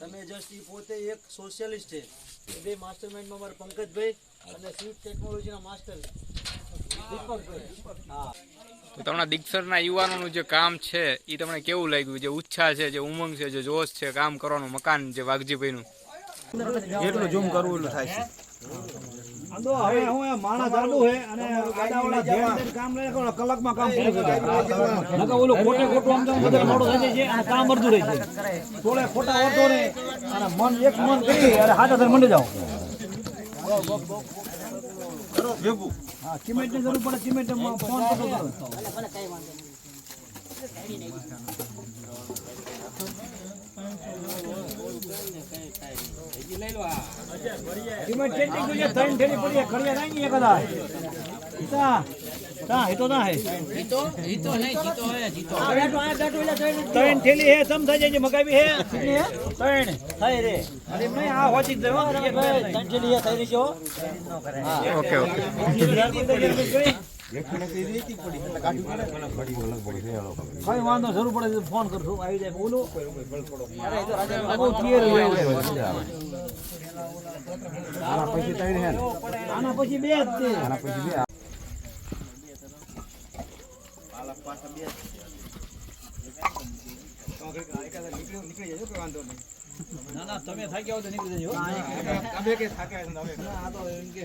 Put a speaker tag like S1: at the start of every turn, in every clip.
S1: તમે જસ્ટ પોતે એક સોશિયલિસ્ટ છે. એ બે માસ્ટરમાઇન્ડમાં અમારા પંકજભાઈ અને સ્વીટ ટેકનોલોજીના માસ્ટર હા.
S2: તો તમને દીક્ષરના યુવાનોનું જે કામ છે એ તમને કેવું લાગ્યું? જે ઉત્સાહ છે જે ઉમંગ છે જે જોશ છે કામ કરવાનું મકાન જે વાઘજીભાઈનું?
S3: એટલું ઝૂમ કરવું એટલું થાય છે.
S4: તો હવે હું એ માણસ જાડું છે અને આડાવાળા ધ્યાન કામ લઈને કરો, કલાકમાં કામ પૂરું કરી દે. નકર ઓલું ખોટે ખોટું આમ તેમ બધે મોડું થઈ જાય છે અને કામ અડધું રહે છે. થોડે ખોટા ઓટો ને અને મન એક મન કરી અને હાથે થઈને મંડી જાઓ.
S3: ભેગું
S4: હા સિમેન્ટની જરૂર પડે સિમેન્ટ ફોન કરો સિમેન્ટ કેટલી જોઈએ ત્રણ થેલી પડી ખડિયા નાઈ ની કદા તા તા એ તો ના હે. ત્રણ થેલી હે સમ થઈ જાય મગાવી હે. ત્રણ. થઈ રે. અરે મેં આ હોચી જ દેવા ત્રણ થેલી હે થઈ રહી છો
S2: ઓકે ઓકે.
S4: કઈ વાંધો જરૂર પડે તો ફોન કરશું આવી જાય. બોલો. પછી ત્રણ હે આના પછી બે જ છે. આના પછી બે. ના ના તમે થાક્યા હો તો નીકળી જજો. ના આ તો એમ કે.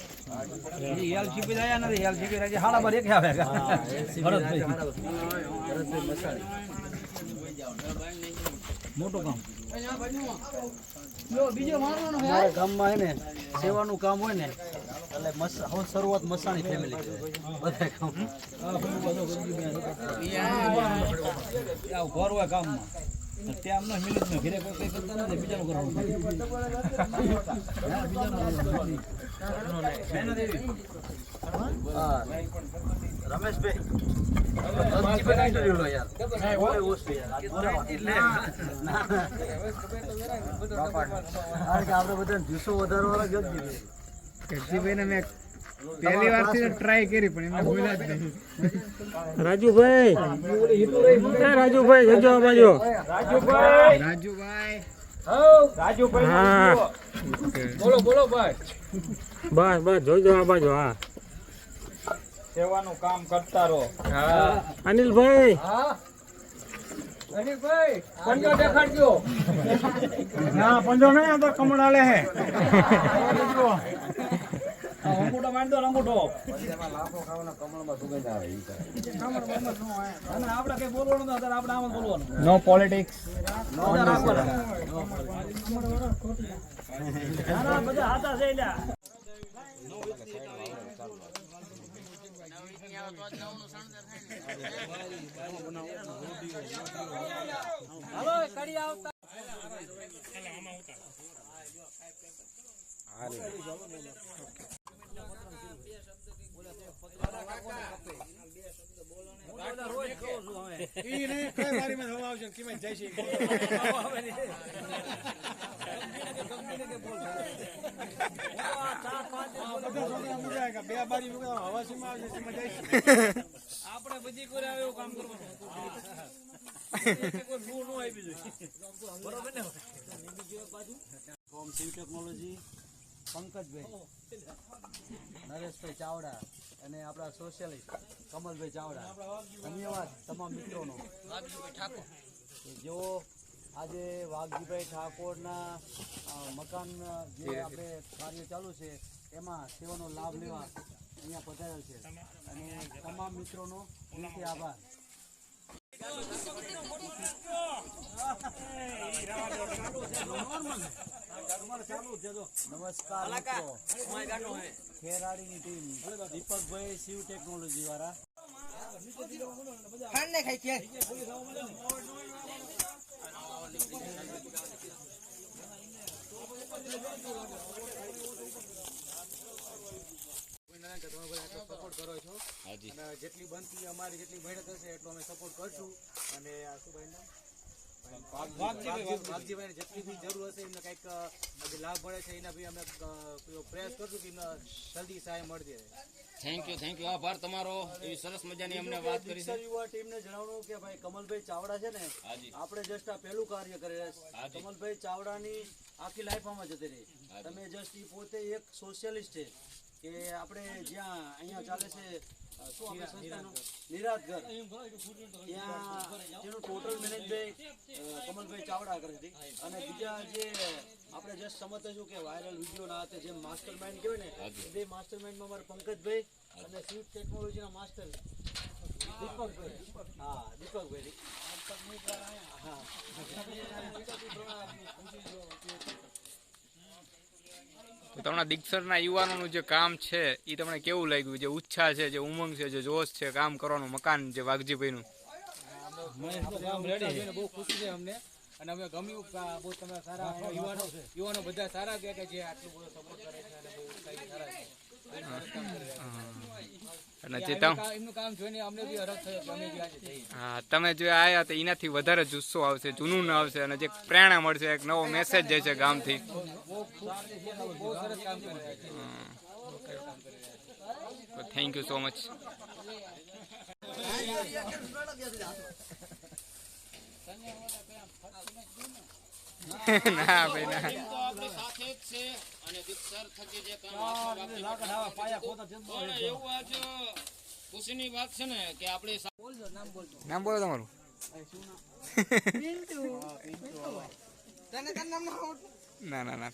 S4: નથી હાડા એક આવે. મોટું કામ.
S1: અમારા ગામમાં ને સેવાનું કામ હોય ને એટલે હવે શરૂઆત મસાણી ફેમિલી બધા કામ
S4: ઘર હોય કામમાં તો ત્યાં આમ ન મિલે જ કોઈ કઈ કરતા નથી બીજાનું કરવાનું હા, બીજાનું કરવાનું. મહેનત એવી.
S1: હા રમેશભાઈ રમેશભાઈ ઇન્ટરવ્યુ લો યાર કોઈ વસ્તુ યાર આ બોલાવા. ના, આપણે બધા જુસ્સો વધારવાળા જ.
S2: મેં પહેલી વારથી ટ્રાય કરી પણ એમને ભૂલા જ નહીં.
S5: રાજુભાઈ એ રાજુભાઈ જજો બાજુ.
S2: રાજુભાઈ.
S5: રાજુભાઈ
S4: બોલો બોલો ભાઈ.
S5: બસ બસ જોજો આ બાજુ હા.
S4: સેવાનું કામ કરતા રહો.
S5: અનિલભાઈ.
S4: પંજો દેખાડજો. ના પંજો નહીં આ તો કમળા લે હે. અંગૂઠો માંડ કમળમાં અંગૂઠો અને આપણે કઈ બોલવાનું નથી અત્યારે આપણે આમ બોલવાનું.
S2: નો પોલિટિક્સ
S4: ના ના બધા હાથા છે લ્યા આપણે બધી કોઈ આવે એવું કામ કરવાનું. કોઈ રૂ એવું કામ જોઈએ. બરોબર ને?
S1: ટેકનોલોજી પંકજભાઈ. નરેશભાઈ ચાવડા અને આપણા સોશિયલિસ્ટ કમલભાઈ ચાવડા. ધન્યવાદ તમામ મિત્રોનો. કે જેઓ આજે વાઘજીભાઈ ઠાકોરના મકાન જે આપણે કાર્ય ચાલુ છે એમાં સેવાનો લાભ લેવા અહીંયા પધારેલ છે. અને તમામ મિત્રોનો દિલથી આભાર. નમસ્કાર મિત્રો. ખેરાડીની ટીમ. દીપકભાઈ શિવ જેટલી બનતી અમારી જેટલી મહેનત હશે એટલો અમે સપોર્ટ કરશું. અને આ શું ભાઈ વાઘજીભાઈ જેટલી બી જરૂર હશે એમને કંઈક લાભ મળે છે એના બી અમે પ્રયાસ કરશું કે એમને જલ્દી સહાય મળતી રહે.
S6: થેન્ક યુ થેન્ક યુ આભાર તમારો. એવી સરસ મજાની અમને વાત કરી છે.
S1: યુવા ટીમને જણાવવાનું કે ભાઈ કમલભાઈ ચાવડા છે ને આપણે જસ્ટ આ પહેલું કાર્ય કરી રહ્યા
S6: હાજી.
S1: કમલભાઈ ચાવડાની આખી લાઈફ આમાં જતી રહી. તમે જસ્ટ એ પોતે એક સોશિયલિસ્ટ છે કે આપણે જ્યાં અહીંયા ચાલે છે અ, શું આપણે સંસ્થાનું? નિરાત ઘર. ત્યાં જેનું ટોટલ મેનેજમેન્ટ કમલભાઈ ચાવડા કરે છે. અને બીજા જે આપણે જસ્ટ સમજતા છું કે વાયરલ વિડીયોના હાથે જેમ માસ્ટર માઇન્ડ કહેવાય ને એ બે માસ્ટર માઇન્ડમાં અમારા પંકજભાઈ અને સ્વીટ ટેકનોલોજીના માસ્ટર દીપકભાઈ. હા દીપકભાઈ. હા.
S2: તો તમારા દીક્ષરના યુવાનોનું જે કામ છે એ તમને કેવું લાગ્યું? જે ઉત્સાહ છે, જે ઉમંગ છે, જે જોશ છે, કામ કરવાનું મકાન જે વાઘજીભાઈનું?
S1: બહુ ખુશી છે અમને. અને અમે ગમ્યું બહુ તમે સારા યુવાનો યુવાનો બધા સારા કે જે આટલું બધું સપોર્ટ કરે છે અને બહુ સારા છે.
S2: અને હા, તમે જે આયા તો એનાથી વધારે જુસ્સો આવશે જૂનૂન આવશે, અને જે પ્રેરણા મળશે, એક નવો મેસેજ જે છે ગામથી.
S1: છે
S2: થેન્ક યુ સો મચ ના ભાઈ ના.
S6: ખુશીની વાત છે ને કે આપણે
S2: નામ બોલો તમારું. ના ના ના